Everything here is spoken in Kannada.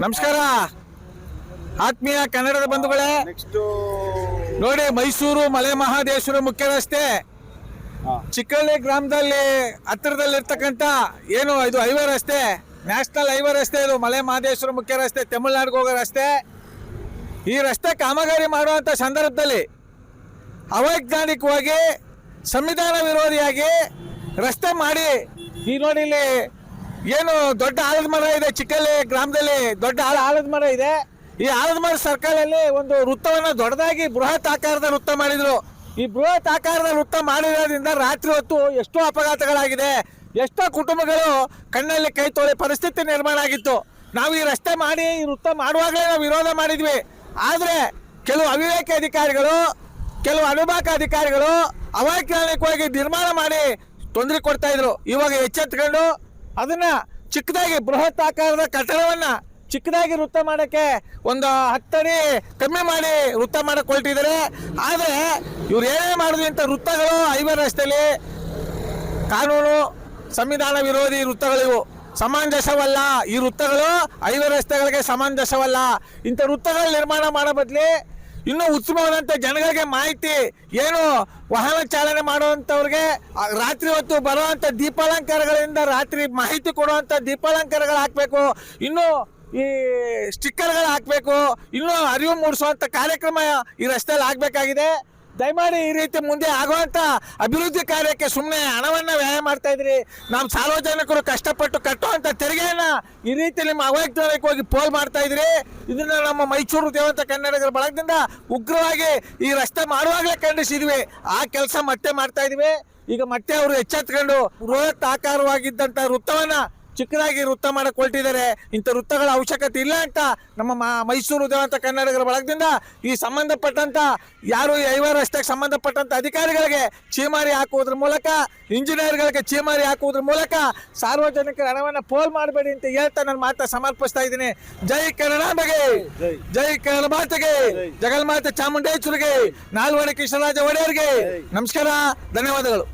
ನಮಸ್ಕಾರ. ಆತ್ಮೀಯ ಕನ್ನಡದ ಬಂಧುಗಳೇ ನೋಡಿ ಮೈಸೂರು ಮಲೆ ಮಹಾದೇಶ್ವರ ಮುಖ್ಯ ರಸ್ತೆ. ಚಿಕ್ಕಳ್ಳಿ ಗ್ರಾಮದಲ್ಲಿ ಹತ್ತಿರದಲ್ಲಿರ್ತಕ್ಕಂಥ ಏನು ಇದು ಹೈವೇ ರಸ್ತೆ ನ್ಯಾಷನಲ್ ಹೈವೇ ರಸ್ತೆ ಇದು ಮಲೆ ಮಹಾದೇಶ್ವರ ಮುಖ್ಯ ರಸ್ತೆ ತಮಿಳ್ನಾಡಿಗೆ ಹೋಗೋ ರಸ್ತೆ. ಈ ರಸ್ತೆ ಕಾಮಗಾರಿ ಮಾಡುವಂಥ ಸಂದರ್ಭದಲ್ಲಿ ಅವೈಜ್ಞಾನಿಕವಾಗಿ ಸಂವಿಧಾನ ವಿರೋಧಿಯಾಗಿ ರಸ್ತೆ ಮಾಡಿ ಈ ನೋಡಿ ಇಲ್ಲಿ ಏನು ದೊಡ್ಡ ಆಲದ ಮರ ಇದೆ ಚಿಕ್ಕಲ್ಲಿ ಗ್ರಾಮದಲ್ಲಿ? ದೊಡ್ಡ ಆಲ ಆಲದ ಮರ ಇದೆ. ಈ ಆಲದ ಮರ ಸರ್ಕಲಲ್ಲಿ ಒಂದು ವೃತ್ತವನ್ನು ದೊಡ್ಡದಾಗಿ ಬೃಹತ್ ಆಕಾರದ ವೃತ್ತ ಮಾಡಿದ್ರು. ಈ ಬೃಹತ್ ಆಕಾರದ ವೃತ್ತ ಮಾಡಿರೋದ್ರಿಂದ ರಾತ್ರಿ ಹೊತ್ತು ಎಷ್ಟೋ ಅಪಘಾತಗಳಾಗಿದೆ. ಎಷ್ಟೋ ಕುಟುಂಬಗಳು ಕಣ್ಣಲ್ಲಿ ಕೈ ತೊಳೆ ಪರಿಸ್ಥಿತಿ ನಿರ್ಮಾಣ ಆಗಿತ್ತು. ನಾವು ಈ ರಸ್ತೆ ಮಾಡಿ ಈ ವೃತ್ತ ಮಾಡುವಾಗಲೇ ನಾವು ವಿರೋಧ ಮಾಡಿದ್ವಿ. ಆದರೆ ಕೆಲವು ಅವಿವೇಕ ಅಧಿಕಾರಿಗಳು ಕೆಲವು ಅನುಭಾಕ ಅಧಿಕಾರಿಗಳು ಅವೈಜ್ಞಾನಿಕವಾಗಿ ನಿರ್ಮಾಣ ಮಾಡಿ ತೊಂದರೆ ಕೊಡ್ತಾ ಇದ್ರು. ಇವಾಗ ಎಚ್ಚೆತ್ಕೊಂಡು ಅದನ್ನ ಚಿಕ್ಕದಾಗಿ ಬೃಹತ್ ಆಕಾರದ ಕಟ್ಟಡವನ್ನ ಚಿಕ್ಕದಾಗಿ ವೃತ್ತ ಮಾಡೋಕ್ಕೆ ಒಂದು ಹತ್ತಡಿ ಕಮ್ಮಿ ಮಾಡಿ ವೃತ್ತ ಮಾಡಕ್ ಹೊರಟಿದ್ದಾರೆ ಆದರೆ ಇವ್ರು ಏನೇ ಮಾಡಿದ್ರು ಅಂತ ವೃತ್ತಗಳು ಐವರ್ ರಸ್ತೆಯಲ್ಲಿ ಕಾನೂನು, ಸಂವಿಧಾನ ವಿರೋಧಿ ವೃತ್ತಗಳಿವು. ಸಮಂಜಸವಲ್ಲ. ಈ ವೃತ್ತಗಳು ಐವರ್ ರಸ್ತೆಗಳಿಗೆ ಸಮಂಜಸವಲ್ಲ. ಇಂಥ ವೃತ್ತಗಳ ನಿರ್ಮಾಣ ಮಾಡೋ ಬದಲಿ ಇನ್ನೂ ಉತ್ತಮವಾದಂಥ ಜನಗಳಿಗೆ ಮಾಹಿತಿ ಏನು ವಾಹನ ಚಾಲನೆ ಮಾಡುವಂಥವ್ರಿಗೆ ರಾತ್ರಿ ಹೊತ್ತು ಬರುವಂಥ ದೀಪಾಲಂಕಾರಗಳಿಂದ ರಾತ್ರಿ ಮಾಹಿತಿ ಕೊಡುವಂಥ ದೀಪಾಲಂಕಾರಗಳು ಹಾಕಬೇಕು, ಇನ್ನು ಈ ಸ್ಟಿಕ್ಕರ್ಗಳು ಹಾಕಬೇಕು, ಇನ್ನೂ ಅರಿವು ಮೂಡಿಸುವಂಥ ಕಾರ್ಯಕ್ರಮ ಈ ರಸ್ತೆಯಲ್ಲಿ ಆಗಬೇಕಾಗಿದೆ. ದಯಮಾಡಿ ಈ ರೀತಿ ಮುಂದೆ ಆಗುವಂತ ಅಭಿವೃದ್ಧಿ ಕಾರ್ಯಕ್ಕೆ ಸುಮ್ಮನೆ ಹಣವನ್ನ ವ್ಯಯ ಮಾಡ್ತಾ ಇದ್ರಿ. ನಮ್ಮ ಸಾರ್ವಜನಿಕರು ಕಷ್ಟಪಟ್ಟು ಕಟ್ಟುವಂತ ತೆರಿಗೆಯನ್ನ ಈ ರೀತಿ ನಿಮ್ಮ ಅವೈಜ್ಞಾನಿಕವಾಗಿ ಪೋಲ್ ಮಾಡ್ತಾ ಇದ್ರಿ. ಇದನ್ನ ನಮ್ಮ ಮೈಸೂರು ದೇವಂತ ಕನ್ನಡಿಗರ ಬಳಗದಿಂದ ಉಗ್ರವಾಗಿ ಈ ರಸ್ತೆ ಮಾಡುವಾಗಲೇ ಖಂಡಿಸಿದ್ವಿ. ಆ ಕೆಲಸ ಮತ್ತೆ ಮಾಡ್ತಾ ಇದೀವಿ. ಈಗ ಮತ್ತೆ ಅವರು ಎಚ್ಚೆತ್ಕೊಂಡು ಬೃಹತ್ ಆಕಾರವಾಗಿದ್ದಂತ ವೃತ್ತವನ್ನ ಚಿಕ್ಕದಾಗಿ ವೃತ್ತ ಮಾಡಕ್ ಹೊರಟಿದ್ದಾರೆ. ಇಂಥ ವೃತ್ತಗಳ ಅವಶ್ಯಕತೆ ಇಲ್ಲ ಅಂತ ನಮ್ಮ ಮ- ಮೈಸೂರು ದೇವಂತ ಕನ್ನಡಿಗರ ಬಳಗದಿಂದ ಈ ಸಂಬಂಧಪಟ್ಟಂತ ಯಾರು ಐವರ್ ರಸ್ತೆಗೆ ಸಂಬಂಧಪಟ್ಟಂತ ಅಧಿಕಾರಿಗಳಿಗೆ ಚೀಮಾರಿ ಹಾಕುವುದ್ರ ಮೂಲಕ ಇಂಜಿನಿಯರ್ಗಳಿಗೆ ಚೀಮಾರಿ ಹಾಕುವುದ್ರ ಮೂಲಕ ಸಾರ್ವಜನಿಕರ ಹಣವನ್ನು ಪೋಲ್ ಮಾಡಬೇಡಿ ಅಂತ ಹೇಳ್ತಾ ನನ್ನ ಮಾತ ಸಮರ್ಪಿಸ್ತಾ ಇದ್ದೀನಿ. ಜೈ ಕನ್ನಡಾಂಬೆಗೆ. ಜೈ. ಕನ್ನಡ ಮಾತೆಗೆ ಜಗನ್ಮಾತೆ ಚಾಮುಂಡೇಶ್ವರಿಗೆ ನಾಲ್ವಡಿ ಕೃಷ್ಣರಾಜ ಒಡೆಯರ್ಗೆ ನಮಸ್ಕಾರ ಧನ್ಯವಾದಗಳು.